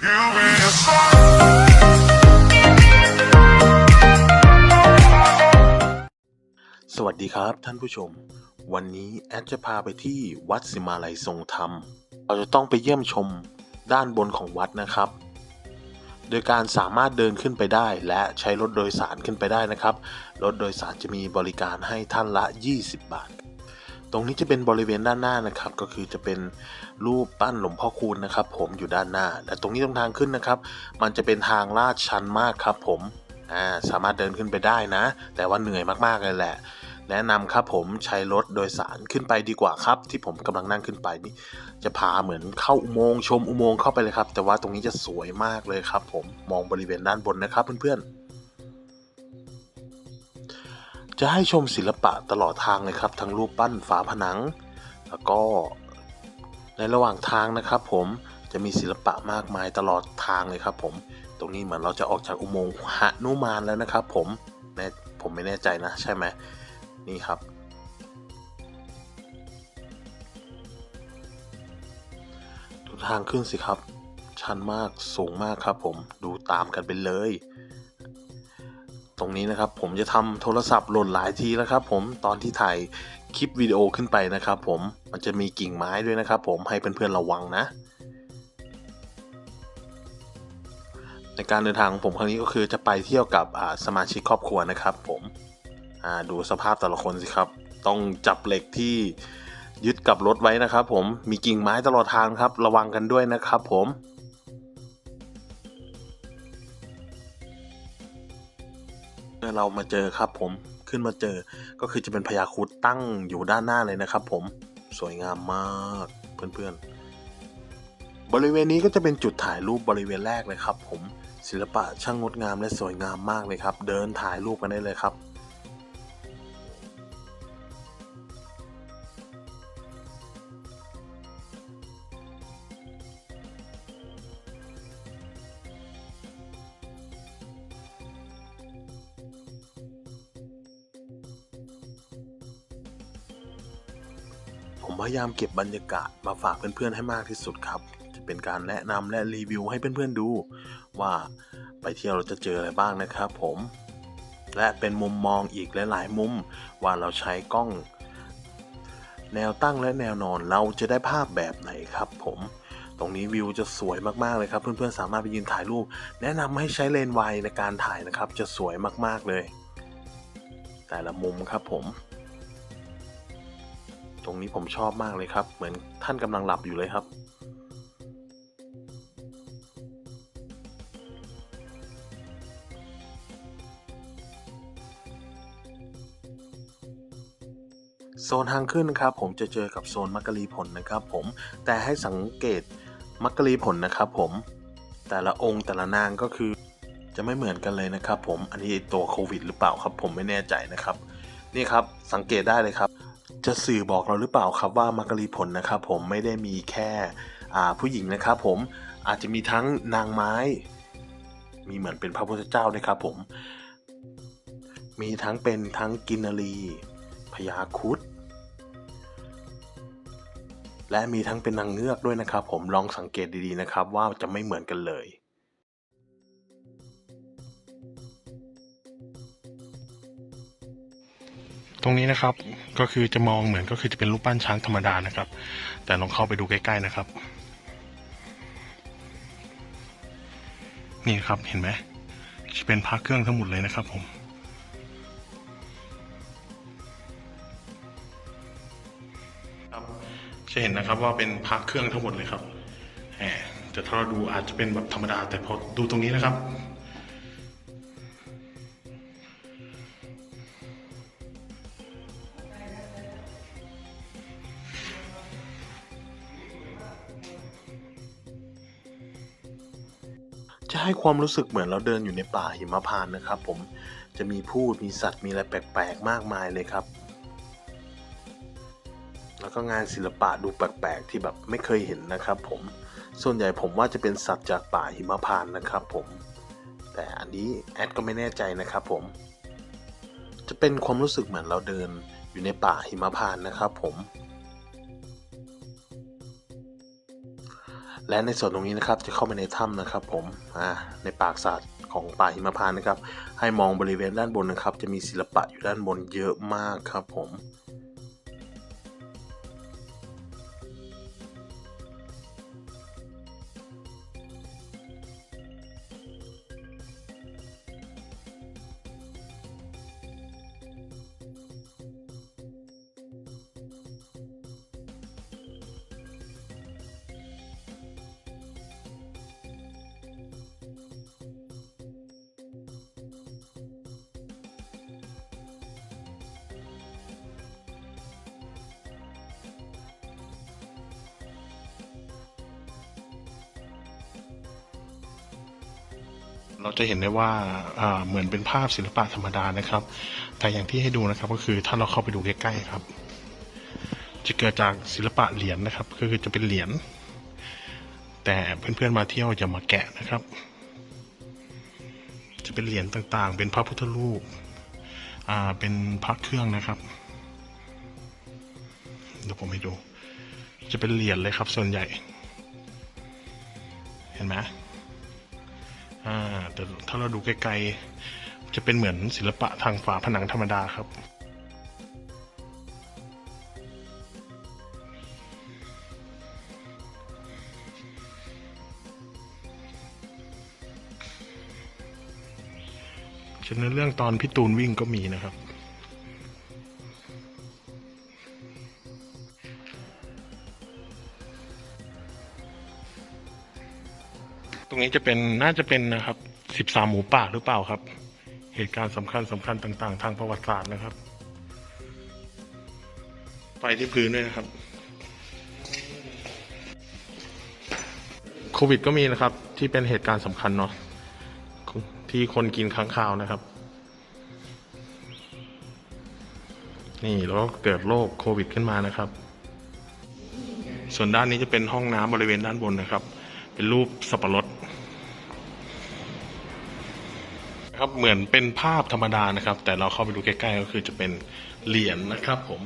สวัสดีครับท่านผู้ชม วันนี้แอดจะพาไปที่วัดสิมาลัยทรงธรรม เราจะต้องไปเยี่ยมชมด้านบนของวัดนะครับ โดยการสามารถเดินขึ้นไปได้และใช้รถโดยสารขึ้นไปได้นะครับ รถโดยสารจะมีบริการให้ท่านละ 20 บาท ตรงนี้จะเป็นบริเวณด้านหน้านะครับ ก็คือจะเป็นรูปปั้นหลวงพ่อคูณนะครับ ผมอยู่ด้านหน้าและตรงนี้ตรงทางขึ้นนะครับ มันจะเป็นทางลาดชันมากครับ ผมอ่าสามารถเดินขึ้นไปได้นะ แต่ว่าเหนื่อยมากๆเลยแหละแนะนำครับผมใช้รถโดยสารขึ้นไปดีกว่าครับ ที่ผมกำลังนั่งขึ้นไปนี่จะพาเหมือนเข้าอุโมงค์ชมอุโมงค์เข้าไปเลยครับ แต่ว่าตรงนี้จะสวยมากเลยครับ ผมมองบริเวณด้านบนนะครับเพื่อนๆ จะให้ชมศิลปะตลอดทางเลยครับทั้งรูปปั้นฝาผนัง แล้วก็ในระหว่างทางนะครับผมจะมีศิลปะมากมายตลอดทางเลยครับผม ตรงนี้เหมือนเราจะออกจากอุโมงค์หนุมานแล้วนะครับผมแน่ผมไม่แน่ใจนะใช่ไหมนี่ครับ ดูทางขึ้นสิครับ ชันมากสูงมากครับผมดูตามกันไปเลย ตรงนี้นะครับผมจะทำโทรศัพท์หล่นหลายทีแล้วครับผมตอนที่ถ่ายคลิปวิดีโอขึ้นไปนะครับผมมันจะมีกิ่งไม้ด้วยนะครับผมให้เพื่อนๆระวังนะ ในการเดินทางของผมครั้งนี้ก็คือจะไปเที่ยวกับสมาชิกครอบครัวนะครับ ผมดูสภาพแต่ละคนสิครับ ต้องจับเหล็กที่ยึดกับรถไว้นะครับ ผมมีกิ่งไม้ตลอดทางครับ ระวังกันด้วยนะครับ ผม เรามาเจอครับผมขึ้นมาเจอก็คือจะเป็นพญาครุดตั้งอยู่ด้านหน้าเลยนะครับ ผมสวยงามมากเพื่อนๆ บริเวณนี้ก็จะเป็นจุดถ่ายรูปบริเวณแรกเลยครับ ผมศิลปะช่างงดงามและสวยงามมากเลยครับ เดินถ่ายรูปกันได้เลยครับ ยายามเก็บบรรยากาศมาฝากเพื่อนๆให้มากที่สุดครับ จะเป็นการแนะนำและรีวิวให้เพื่อนๆดู ว่าไปเที่ยวเราจะเจออะไรบ้างนะครับผม และเป็นมุมมองอีกหลายๆ มุมว่าเราใช้กล้อง แนวตั้งและแนวนอนเราจะได้ภาพแบบไหนครับผม ตรงนี้วิวจะสวยมากๆเลยครับ เพื่อนๆสามารถไปยืนถ่ายรูป แนะนำให้ใช้เลนส์ไวในการถ่ายนะครับ จะสวยมากๆเลย แต่ละมุมครับผม ตรงนี้ผมชอบมากเลยครับ เหมือนท่านกำลังหลับอยู่เลยครับ โซนทางขึ้นครับผมจะเจอกับโซนมักกะลีผลนะครับผมแต่ให้สังเกตมักกะลีผลนะครับผมแต่ละองค์แต่ละนางก็คือจะไม่เหมือนกันเลยนะครับผมอันนี้ตัวโควิดหรือเปล่าครับ ผมไม่แน่ใจนะครับ นี่ครับสังเกตได้เลยครับ จะสื่อบอกเราหรือเปล่าครับว่ามักกะลีผลนะครับผมไม่ได้มีแค่ผู้หญิงนะครับผมอาจจะมีทั้งนางไม้ มีเหมือนเป็นพระพุทธเจ้าด้วยครับผม มีทั้งเป็นทั้งกินารีพญาคุดและมีทั้งเป็นนางเงือกด้วยนะครับผมลองสังเกตดีๆนะครับว่าจะไม่เหมือนกันเลย ตรงนี้นะครับก็คือจะมองเหมือนก็คือจะเป็นรูปปั้นช้างธรรมดานะครับ แต่ลองเข้าไปดูใกล้ๆนะครับ นี่ครับเห็นไหมจะเป็นพระเครื่องทั้งหมดเลยนะครับผมครับจะเห็นนะครับว่าเป็นพระเครื่องทั้งหมดเลยครับแหมแต่ถ้าเราดูอาจจะเป็นแบบธรรมดา แต่พอดูตรงนี้นะครับ ให้ความรู้สึกเหมือนเราเดินอยู่ในป่าหิมพานต์นะครับ ผมจะมีพูดมีสัตว์มีอะไรแปลกๆ มากมายเลยครับ แล้วก็งานศิลปะดูแปลกๆ ที่แบบไม่เคยเห็นนะครับ ผมส่วนใหญ่ผมว่าจะเป็นสัตว์จากป่าหิมพานต์นะครับ ผม แต่อันนี้แอดก็ไม่แน่ใจนะครับ ผม จะเป็นความรู้สึกเหมือนเราเดินอยู่ในป่าหิมพานต์นะครับ ผม และในส่วนตรงนี้นะครับจะเข้าไปในถ้ำนะครับ ผมในปากสัตว์ของป่าหิมพานต์นะครับ ให้มองบริเวณด้านบนนะครับ จะมีศิลปะอยู่ด้านบนเยอะมากครับผม เราจะเห็นได้ว่าเหมือนเป็นภาพศิลปะธรรมดานะครับ แต่อย่างที่ให้ดูนะครับก็คือถ้าเราเข้าไปดูใกล้ๆครับ จะเกิดจากศิลปะเหรียญนะครับ ก็คือจะเป็นเหรียญแต่เพื่อนๆมาเที่ยวอย่ามาแกะนะครับ จะเป็นเหรียญต่างๆ เป็นพระพุทธรูปเป็นพระเครื่องนะครับเดี๋ยวผมให้ดู จะเป็นเหรียญเลยครับส่วนใหญ่ เห็นไหม อ่าแต่ถ้าเราดูไกลๆ จะเป็นเหมือนศิลปะทางฝาผนังธรรมดาครับ ฉะนั้นเรื่องตอนพี่ตูนวิ่งก็มีนะครับ นี้จะเป็นน่าจะเป็นนะครับสิบสามหมูป่าหรือเปล่าครับ เหตุการณ์สำคัญสำคัญต่าง ๆ ทางประวัติศาสตร์นะครับ ไปที่พื้นด้วยนะครับโควิดก็มีนะครับ ที่เป็นเหตุการณ์สำคัญเนาะที่คนกินค้างคาวนะครับ นี่แล้วก็เกิดโรคโควิดขึ้นมานะครับ ส่วนด้านนี้จะเป็นห้องน้ำบริเวณด้านบนนะครับ เป็นรูปสับปะรด ครับเหมือนเป็นภาพธรรมดานะครับ แต่เราเข้าไปดูใกล้ๆก็คือจะเป็นเหรียญนะครับผม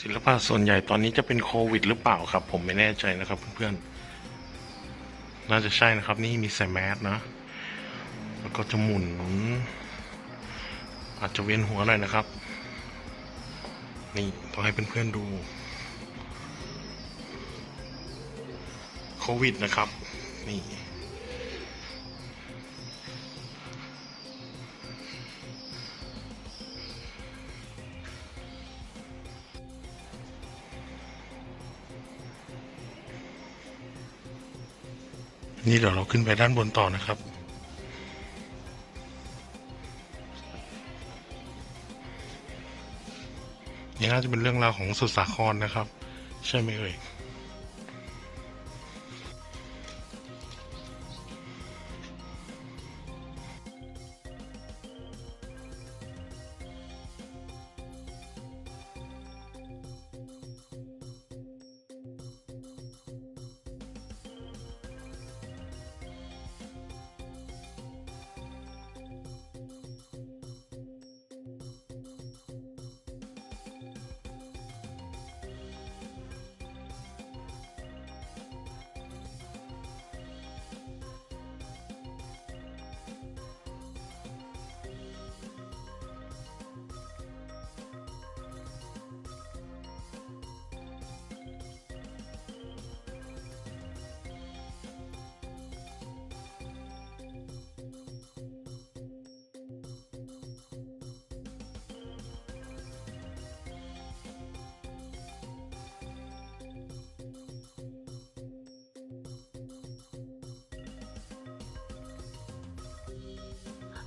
ศิลปะส่วนใหญ่ตอนนี้จะเป็นโควิด หรือเปล่าครับ ผมไม่แน่ใจนะครับเพื่อนๆ น่าจะใช่นะครับนี่มีใส่แมสนะ แล้วก็จะหมุน อาจจะเวียนหัวหน่อยนะครับ นี่ต้องให้เพื่อนๆดู โควิดนะครับ นี่ นี่เดี๋ยวเราขึ้นไปด้านบนต่อนะครับ นี่น่าจะเป็นเรื่องราวของสุดสาครนะครับ ใช่ไหมเอ่ย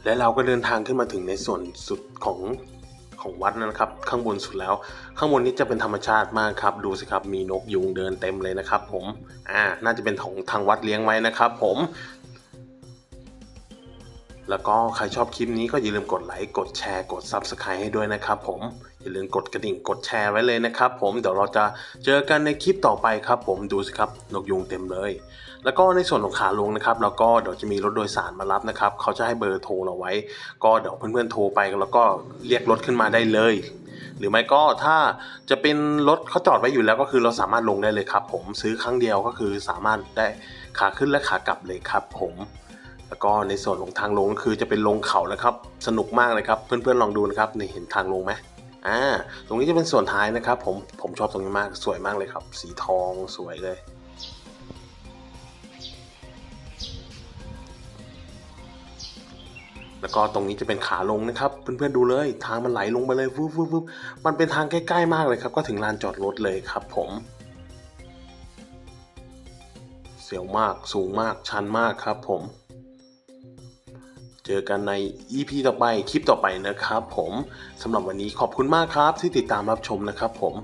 และเราก็เดินทางขึ้นมาถึงในส่วนสุดของของวัดนะครับ ข้างบนสุดแล้ว ข้างบนนี้จะเป็นธรรมชาติมากครับ ดูสิครับมีนกยุงเดินเต็มเลยนะครับ ผมอ่าน่าจะเป็นของทางวัดเลี้ยงไว้นะครับ ผม แล้วก็ใครชอบคลิปนี้ก็อย่าลืมกดไลค์กดแชร์กด Subscribe ให้ด้วยนะครับ ผมอย่าลืมกดกระดิ่งกดแชร์ไว้เลยนะครับ ผมเดี๋ยวเราจะเจอกันในคลิปต่อไปครับ ผมดูสิครับนกยุงเต็มเลย แล้วก็ในส่วนของขาลงนะครับแล้วก็เดี๋ยวจะมีรถโดยสารมารับนะครับเขาจะให้เบอร์โทรเราไว้ ก็เดี๋ยวเพื่อนๆโทรไปแล้วก็เรียกรถขึ้นมาได้เลย หรือไม่ก็ถ้าจะเป็นรถเขาจอดไว้อยู่แล้วก็คือเราสามารถลงได้เลยครับ ผมซื้อครั้งเดียวก็คือสามารถได้ขาขึ้นและขากลับเลยครับ ผมแล้วก็ในส่วนของทางลงก็คือจะเป็นลงเขานะครับ สนุกมากเลยครับเพื่อนๆลองดูนะครับนี่เห็นทางลงไหมอ่าตรงนี้จะเป็นส่วนท้ายนะครับ ผมผมชอบตรงนี้มากสวยมากเลยครับ สีทองสวยเลย แล้วก็ตรงนี้จะเป็นขาลงนะครับ เพื่อนๆดูเลย ทางมันไหลลงไปเลยวุบวุบวุบมันเป็นทางใกล้ๆมากเลยครับ ก็ถึงลานจอดรถเลยครับ ผม เสียวมากสูงมากชันมากครับ ผม เจอกันใน EP ต่อไปคลิปต่อไปนะครับ ผมสำหรับวันนี้ขอบคุณมากครับที่ติดตามรับชมนะครับ ผม